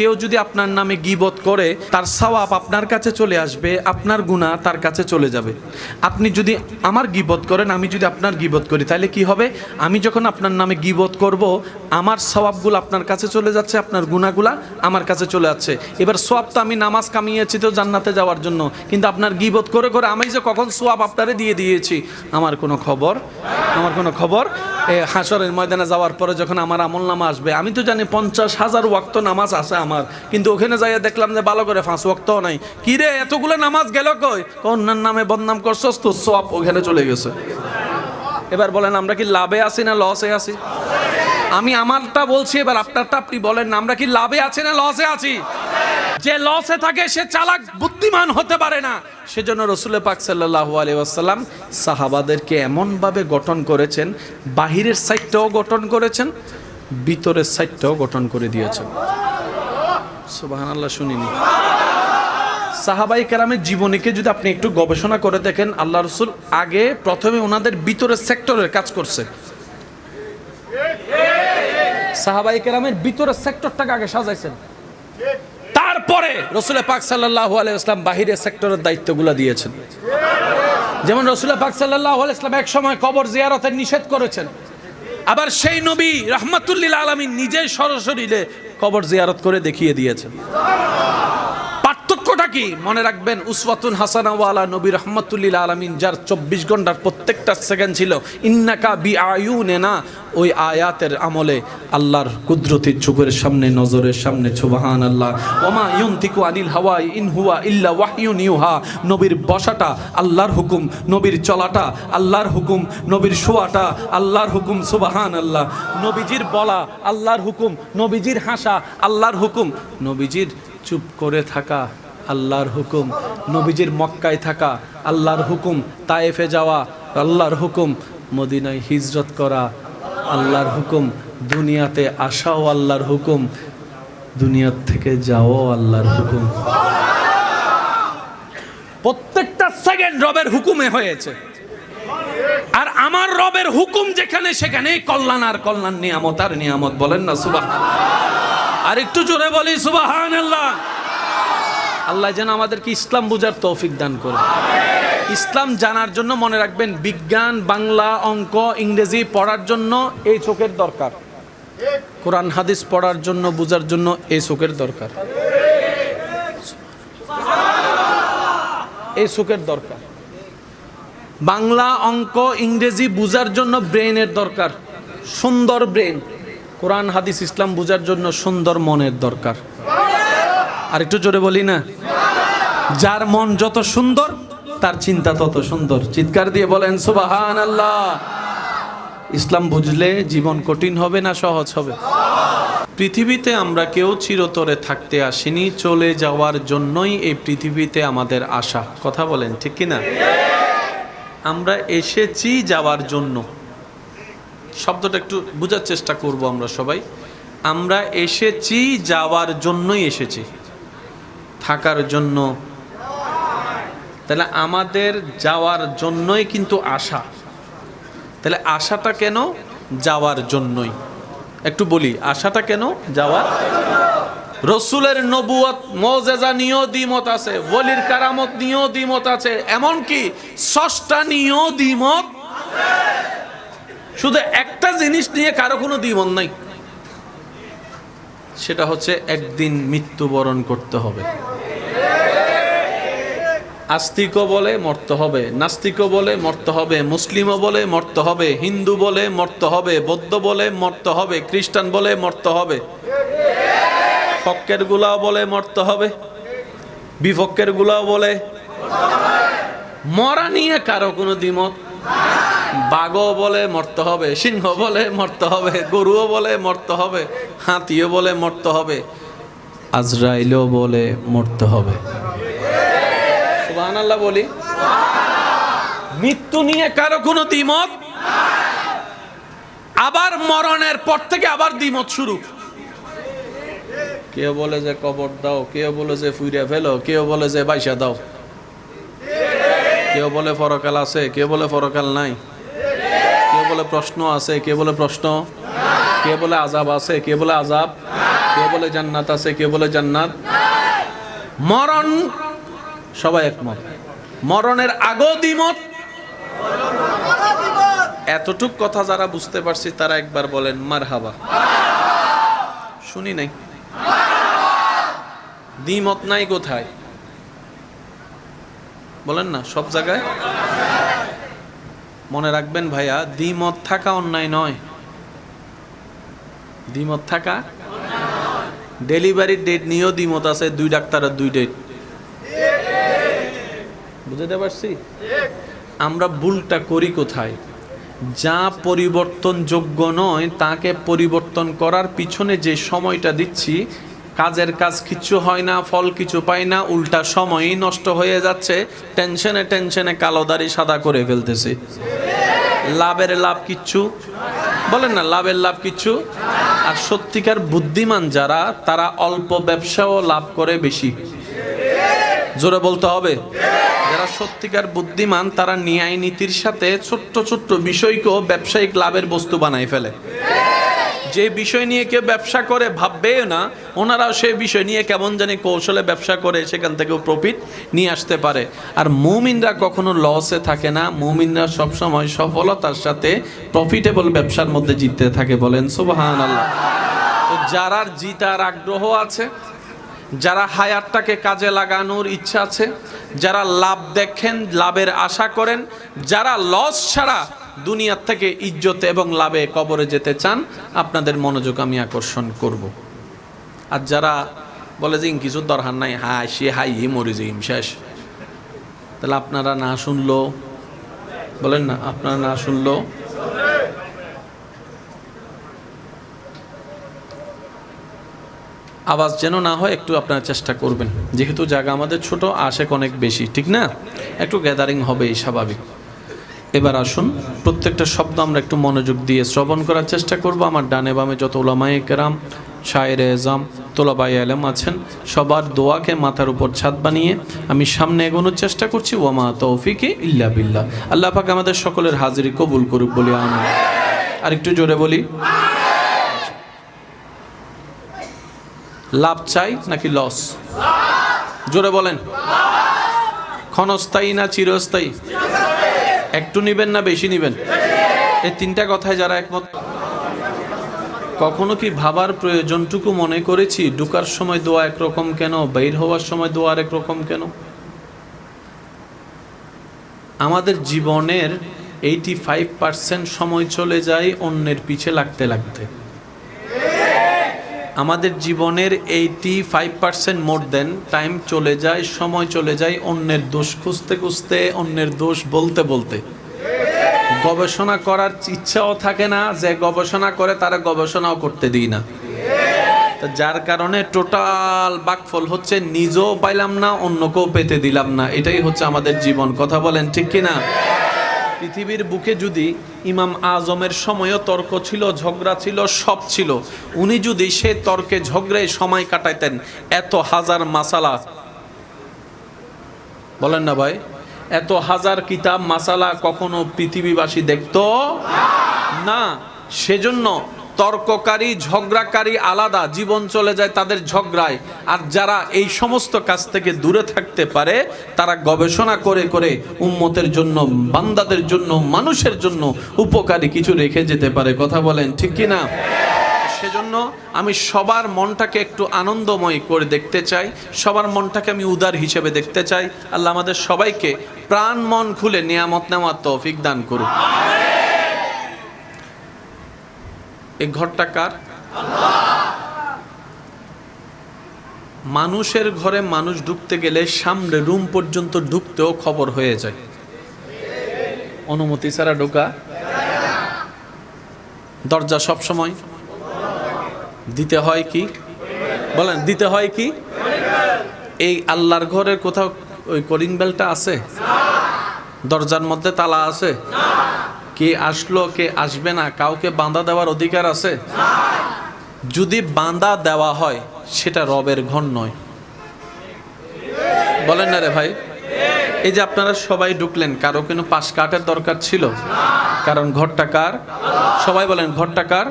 কেউ যদি আপনার নামে গিবত করে, তার সওয়াব আপনার কাছে চলে আসবে, আপনার গুনাহ তার কাছে চলে যাবে। আপনি যদি আমার গিবত করেন, আমি যদি আপনার গিবত করি, তাহলে কি হবে? আমি যখন আপনার নামে গিবত করব, আমার সওয়াবগুলো আপনার কাছে চলে যাচ্ছে, আপনার গুনাহগুলা আমার কাছে চলে যাচ্ছে। এবার সোয়াব তো আমি নামাজ কামিয়েছি তো জান্নাতে যাওয়ার জন্য, কিন্তু আপনার গিবত করে করে আমি যে কখন সোয়াব আপনারে দিয়ে দিয়েছি, আমার কোনো খবর? আমার কোনো খবর? হাসরের ময়দানে যাওয়ার পরে যখন আমার আমল নামা আসবে, আমি তো জানি পঞ্চাশ হাজার ওয়াক্ত নামাজ আছে আমার, কিন্তু ওখানে যাইয়া দেখলাম যে ভালো করে ফাঁস ওয়াক্তও নাই। কি রে, এতগুলো নামাজ গেল কই? অন্যান্য নামে বদনাম করছস তো সব ওখানে চলে গেছে। এবার বলেন, আমরা কি লাভে আছি না লসে আছি? আমি আমারটা বলছি, এবার আপনারটা আপনি বলেন, আমরা কি লাভে আছি না লসে আছি? যে লসে থাকে সে চালাক বুদ্ধিমান হতে পারে না। সেজন্য রসুল পাক সাল্লাহু আলিয়াল্লাম সাহাবাদেরকে এমনভাবে গঠন করেছেন, বাহিরের সাইডটাও গঠন করেছেন, ভিতরের সাইডটাও গঠন করে দিয়েছেন। সুবাহান শুনিনি। সাহাবাই কেরামের জীবনীকে যদি আপনি একটু গবেষণা করে দেখেন, আল্লাহ রসুল আগে প্রথমে ওনাদের ভিতরের সেক্টরের কাজ করছে। সাহাবাই কেরামের ভিতরের সেক্টরটাকে আগে সাজাইছেন। তারপরে রসুল পাক সাল্লাহ আলাইসলাম বাহিরের সেক্টরের দায়িত্বগুলো দিয়েছেন। যেমন রসুল পাক সাল্লাহ আলাইসলাম এক সময় কবর জিয়ারতের নিষেধ করেছেন। আবার সেই নবী রহমাতুল্লিল আলমী নিজেই সরাসরি কবর জিয়ারত করে দেখিয়ে দিয়েছেন। কি মনে রাখবেন? উসওয়াতুন হাসানাওয়ালা নবী রহমতুল্লিল আলমিন, যার চব্বিশ ঘণ্টার প্রত্যেকটা সেকেন্ড ছিল, ইন্নাকা বি আয়ু না ওই আয়াতের আমলে আল্লাহর কুদরতির চোখের সামনে, নজরের সামনে সুবাহান আল্লাহ ওমা ইউনতিকু আনিল হাওয়াই ইন হুয়া ইল্লা ওয়াহিউন ইউহা। নবীর বসাটা আল্লাহর হুকুম, নবীর চলাটা আল্লাহর হুকুম, নবীর শোয়াটা আল্লাহর হুকুম সুবাহান আল্লাহ নবীজির বলা আল্লাহর হুকুম, নবীজির হাসা আল্লাহর হুকুম, নবীজির চুপ করে থাকা আল্লাহর হুকুম। নবীজির মক্কায় থাকা আল্লাহর হুকুম, তায়েফে যাওয়া আল্লাহর হুকুম, মদিনায় হিজরত করা আল্লাহর হুকুম, দুনিয়াতে আসাও আল্লাহর হুকুম, দুনিয়ার থেকে যাও আল্লাহর হুকুম। প্রত্যেকটা সেকেন্ড রবের হুকুমে হয়েছে। আর আমার রবের হুকুম যেখানে সেখানে কল্যাণ আর কল্যাণ, নিয়ামত আর নিয়ামত বলেন না সুবাহ আর একটু জোরে বলি সুবাহান আল্লাহ আল্লাহ যেন আমাদেরকে ইসলাম বোঝার তৌফিক দান করে। ইসলাম জানার জন্য মনে রাখবেন, বিজ্ঞান, বাংলা, অঙ্ক, ইংরেজি পড়ার জন্য এই চোখের দরকার। কোরআন, হাদিস পড়ার জন্য, বোঝার জন্য এই চোখের দরকার। এই চোখের দরকার। বাংলা, অঙ্ক, ইংরেজি বোঝার জন্য ব্রেনের দরকার, সুন্দর ব্রেন কোরআন, হাদিস, ইসলাম বোঝার জন্য সুন্দর মনের দরকার। আর একটু জোরে বলি না? যার মন যত সুন্দর, তার চিন্তা তত সুন্দর। চিৎকার দিয়ে বলেন সুবাহান আল্লাহ ইসলাম বুঝলে জীবন কঠিন হবে না সহজ হবে? পৃথিবীতে আমরা কেউ চিরতরে থাকতে আসিনি, চলে যাওয়ার জন্যই এই পৃথিবীতে আমাদের আশা। কথা বলেন, ঠিক কি না আমরা এসেছি যাওয়ার জন্য। শব্দটা একটু বোঝার চেষ্টা করব আমরা সবাই। আমরা এসেছি, যাওয়ার জন্যই এসেছি। থাকার জন্য তাহলে আমাদের যাওয়ার জন্যই কিন্তু আশা। তাহলে আশাটা কেন যাওয়ার জন্যই? একটু বলি, আশাটা কেন যাওয়ার? রসুলের নবুয়ত, মজেজা নিয়েও দ্বিমত আছে বলির কারামত নিয়েও দ্বিমত আছে, এমনকি ষষ্ঠা নিয়েও দ্বিমত শুধু একটা জিনিস নিয়ে কারও কোনো দ্বিমত নাই। সেটা হচ্ছে একদিন মৃত্যুবরণ করতে হবে। আস্তিকও বলে মরতে হবে নাস্তিকও বলে মরতে হবে মুসলিমও বলে মরতে হবে হিন্দু বলে মরতে হবে বৌদ্ধ বলে মরতে হবে খ্রিস্টান বলে মরতে হবে ফক্কের গুলাও বলে মরতে হবে বিপক্ষের গুলাও বলে মরা নিয়ে কারও কোনো দ্বিমত বাঘও বলে মরতে হবে সিংহ বলে মরতে হবে গরুও বলে মরতে হবে হাতিও বলে মরতে হবে আজরাইলও বলে মরতে হবে সুবহানাল্লাহ বলি মৃত্যু নিয়ে কারও কোনো দ্বিমত আবার মরণের পর থেকে আবার দ্বিমত শুরু কেউ বলে যে কবর দাও কেউ বলে যে ফুইরা ফেলো কেউ বলে যে বাইসা দাও কেউ বলে ফরকাল আছে কেউ বলে ফরকাল নাই কেউ বলে প্রশ্ন আছে কে বলে প্রশ্ন কে বলে আজাব আছে কে বলে আজাব কে বলে জান্নাত আছে কে বলে জান্নাত মরণ সবাই একমত। মরণের আগেও দ্বিমত। এতটুক কথা যারা বুঝতে পারছি, তারা একবার বলেন মার হাবা শুনি নাই। দ্বিমত নাই কোথায়? বলেন না, সব জায়গায়? মনে রাখবেন ভাইয়া, দ্বিমত থাকা অন্যায় নয়। দ্বিমত থাকা? ডেলিভারির ডেট নিয়েও দ্বিমত আছে, দুই ডাক্তারের দুই ডেট। বুঝতে পারছি? আমরা ভুলটা করি কোথায়? যা পরিবর্তনযোগ্য নয়, তাকে পরিবর্তন করার পিছনে যে সময়টা দিচ্ছি, কাজের কাজ কিছু হয় না, ফল কিছু পাই না, উল্টা সময়ই নষ্ট হয়ে যাচ্ছে, টেনশনে টেনশনে কালো দাড়ি সাদা করে ফেলতেছি। লাভের লাভ কিচ্ছু? বলেন না, লাভের লাভ কিচ্ছু? আর সত্যিকার বুদ্ধিমান যারা, তারা অল্প ব্যবসাও লাভ করে বেশি। জোরে বলতে হবে। যারা সত্যিকার বুদ্ধিমান, তারা ন্যায় নীতির সাথে ছোট্ট ছোট্ট বিষয়কেও ব্যবসায়িক লাভের বস্তু বানাই ফেলে। যে বিষয় নিয়ে কেউ ব্যবসা করে ভাববেও না, ওনারাও সেই বিষয় নিয়ে কেমন জানি কৌশলে ব্যবসা করে সেখান থেকেও প্রফিট নিয়ে আসতে পারে। আর মুমিনরা কখনো লসে থাকে না, মুমিনরা সবসময় সফলতার সাথে প্রফিটেবল ব্যবসার মধ্যে জিততে থাকে বলেন সুবাহান আল্লাহ তো যারার জিতার আগ্রহ আছে যারা হায়ারটাকে কাজে লাগানোর ইচ্ছা আছে, যারা লাভ দেখেন, লাভের আশা করেন, যারা লস ছাড়া দুনিয়ার থেকে ইজ্জত এবং লাভে কবরে যেতে চান, আপনাদের মনোযোগ আমি আকর্ষণ করব। আর যারা বলে যে কিছু দরকার নাই হাই সে হাই হি মরে যে শেষ। তাহলে আপনারা না শুনলো? বলেন না, আপনারা না শুনলো? আওয়াজ যেন না হয় একটু আপনারা চেষ্টা করবেন। যেহেতু জায়গা আমাদের ছোট, আশেক অনেক বেশি, ঠিক না? একটু গ্যাদারিং হবে এই স্বাভাবিক। এবার আসুন, প্রত্যেকটা শব্দ আমরা একটু মনোযোগ দিয়ে শ্রবণ করার চেষ্টা করব। আমার ডানে বামে যত ওলামায়ে কেরাম, শায়ের এজাম তোলাবাই আলম আছেন, সবার দোয়াকে মাথার উপর ছাদ বানিয়ে আমি সামনে এগোনোর চেষ্টা করছি। ওয়ামা তৌফিকে ইল্লা বিল্লাহ। আল্লাহ পাক আমাদের সকলের হাজিরি কবুল করুক বলি আমি আর একটু জোরে বলি লাভ চাই নাকি লস? জোরে বলেন। ক্ষণস্থায়ী না চিরস্থায়ী? একটু নিবেন না বেশি নিবেন? এই তিনটা কথায় যারা একমত। কখনো কি ভাবার প্রয়োজনটুকু মনে করেছি? ঢুকার সময় দোয়া একরকম কেন? বের হওয়ার সময় দোয়া আরেক রকম কেন? আমাদের জীবনের এইটি ফাইভ পার্সেন্ট সময় চলে যায় অন্যের পিছে লাগতে লাগতে। আমাদের জীবনের eighty five percent more than. Time চলে যায়, সময় চলে যায় অন্যের দোষ খুঁজতে খুঁজতে, অন্যের দোষ বলতে বলতে। গবেষণা করার ইচ্ছাও থাকে না, যে গবেষণা করে তারা গবেষণাও করতে দিই না। যার কারণে টোটাল বাকফল হচ্ছে, নিজেও পাইলাম না, অন্যকেও পেতে দিলাম না। এটাই হচ্ছে আমাদের জীবন। কথা বলেন ঠিক কিনা? পৃথিবীর বুকে যদি ইমাম আজমের সময়ও তর্ক ছিল, ঝগড়া ছিল, সব ছিল, উনি যদি সে তর্কে ঝগড়ায় সময় কাটাইতেন, এত হাজার মাসালা। বলেন না ভাই, এত হাজার কিতাব, মাসালা কখনো পৃথিবীবাসী দেখত না। সেজন্য তর্ককারী, ঝগড়াকারী আলাদা, জীবন চলে যায় তাদের ঝগড়ায়। আর যারা এই সমস্ত কাজ থেকে দূরে থাকতে পারে, তারা গবেষণা করে করে উম্মতের জন্য, বান্দাদের জন্য, মানুষের জন্য উপকারী কিছু রেখে যেতে পারে। কথা বলেন, ঠিক কি না সেজন্য আমি সবার মনটাকে একটু আনন্দময় করে দেখতে চাই, সবার মনটাকে আমি উদার হিসেবে দেখতে চাই। আল্লাহ আমাদের সবাইকে প্রাণ মন খুলে নিয়ামত নেওয়ার তৌফিক দান করুক। এই ঘরটা কার? মানুষের ঘরে মানুষ ঢুকতে গেলে সামনে রুম পর্যন্ত ঢুকতেও খবর হয়ে যায়। অনুমতি ছাড়া ঢোকা। দরজা সব সময় দিতে হয় কি? বলেন, দিতে হয় কি? এই আল্লাহর ঘরের কোথাও ওই কলিং বেলটা আছে? দরজার মধ্যে তালা আছে? কে আসলো, কে আসবে না, কাউকে বাঁধা দেওয়ার অধিকার আছে? যদি বাঁধা দেওয়া হয়, সেটা রবের ঘর নয়। বলেন না রে ভাই। এই যে আপনারা সবাই ঢুকলেন, কারও কিন্তু পাশ কাটের দরকার ছিল? কারণ ঘরটা কার? সবাই বলেন, ঘরটা কার?